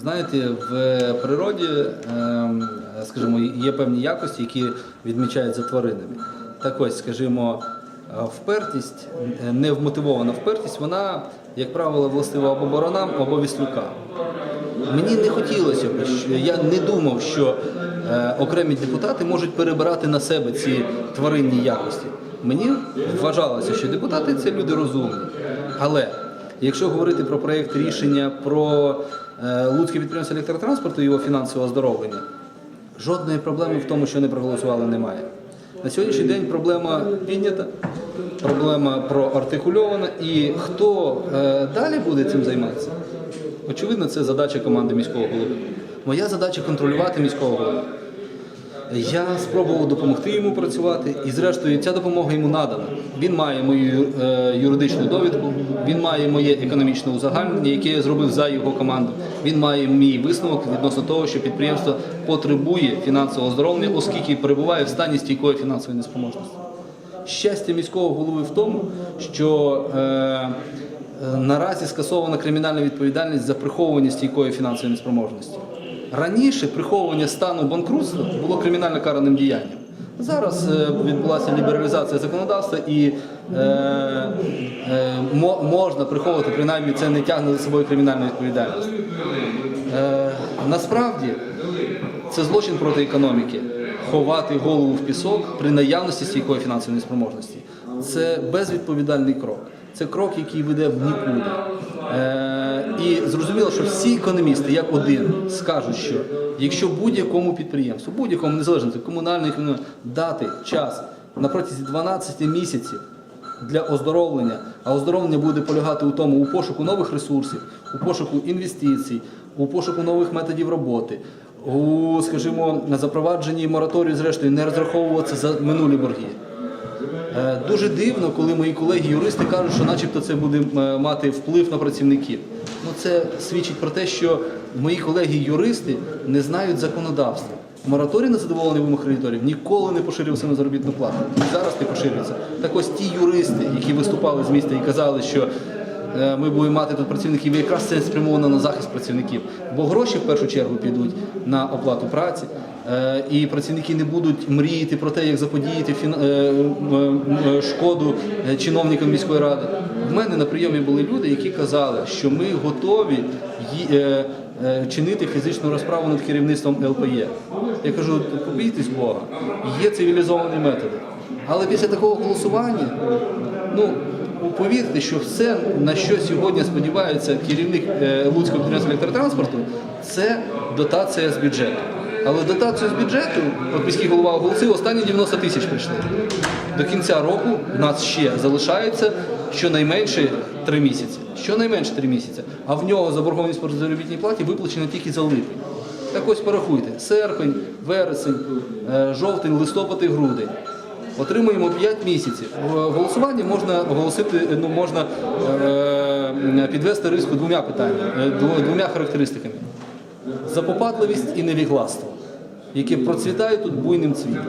Знаєте, в природі, ем, скажімо, є певні якості, які відмічають за тваринами. Так ось, скажімо, е, впертість, е, невмотивована впертість, вона, як правило, властива або баранам, або віслюкам. Мені не хотілося б, я не думав, що е, окремі депутати можуть перебирати на себе ці тваринні якості. Мені вважалося, що депутати це люди розумні. Але якщо говорити про проєкт рішення про е, Луцьке підприємство електротранспорту і його фінансове оздоровлення, жодної проблеми в тому, що не проголосували, немає. На сьогоднішній день проблема піднята, проблема проартикульована, і хто е, далі буде цим займатися? Очевидно, це задача команди міського голови. Моя задача контролювати міського голову. Я спробував допомогти йому працювати, і зрештою ця допомога йому надана. Він має мою е, юридичну довідку, він має моє економічне узагальнення, яке я зробив за його команду. Він має мій висновок відносно того, що підприємство потребує фінансового оздоровлення, оскільки перебуває в стані стійкої фінансової неспроможності. Щастя міського голови в тому, що е, е, наразі скасована кримінальна відповідальність за приховування стійкої фінансової неспроможності. Раніше приховування стану банкрутства було кримінально караним діянням. Зараз е, відбулася лібералізація законодавства і е, е, можна приховувати, принаймні це не тягне за собою кримінальну відповідальність. Е, насправді це злочин проти економіки. Ховати голову в пісок при наявності стійкої фінансової неспроможності. Це безвідповідальний крок. Це крок, який веде в нікуди. Е, і зрозуміло, що всі економісти, як один, скажуть, що якщо будь-якому підприємству, будь-якому незалежно комунальний, дати час на протязі 12 місяців для оздоровлення, а оздоровлення буде полягати у тому у пошуку нових ресурсів, у пошуку інвестицій, у пошуку нових методів роботи, у, скажімо, запровадженні мораторію, зрештою, не розраховуватися за минулі борги. Е, Дуже дивно, коли мої колеги-юристи кажуть, що начебто це буде е, мати вплив на працівників. Ну, це свідчить про те, що мої колеги-юристи не знають законодавства. Мораторій на задоволення вимог кредиторів ніколи не поширювався на заробітну плату. І зараз не поширюється. Так ось ті юристи, які виступали з міста і казали, що ми будемо мати тут працівників, і якраз це спрямовано на захист працівників. Бо гроші в першу чергу підуть на оплату праці, е, і працівники не будуть мріяти про те, як заподіяти е, шкоду е, чиновникам міської ради. В мене на прийомі були люди, які казали, що ми готові е, е, чинити фізичну розправу над керівництвом ЛПЄ. Я кажу, побійтесь Бога, є цивілізовані методи. Але після такого голосування, ну повірте, що все, на що сьогодні сподівається керівник е, Луцького підприємства електротранспорту, це дотація з бюджету. Але дотацію з бюджету, от міський голова оголосив, останні 90 тисяч прийшли. До кінця року в нас ще залишається щонайменше 3 місяці. Щонайменше 3 місяці. А в нього заборгованість по заробітній платі виплачена тільки за липень. Так ось порахуйте: серпень, вересень, е, жовтень, листопад і грудень. Отримуємо 5 місяців. Голосування можна оголосити, ну можна е, підвести риску двома питаннями, е, двома характеристиками: запопадливість і невігластво, які процвітають тут буйним цвітом.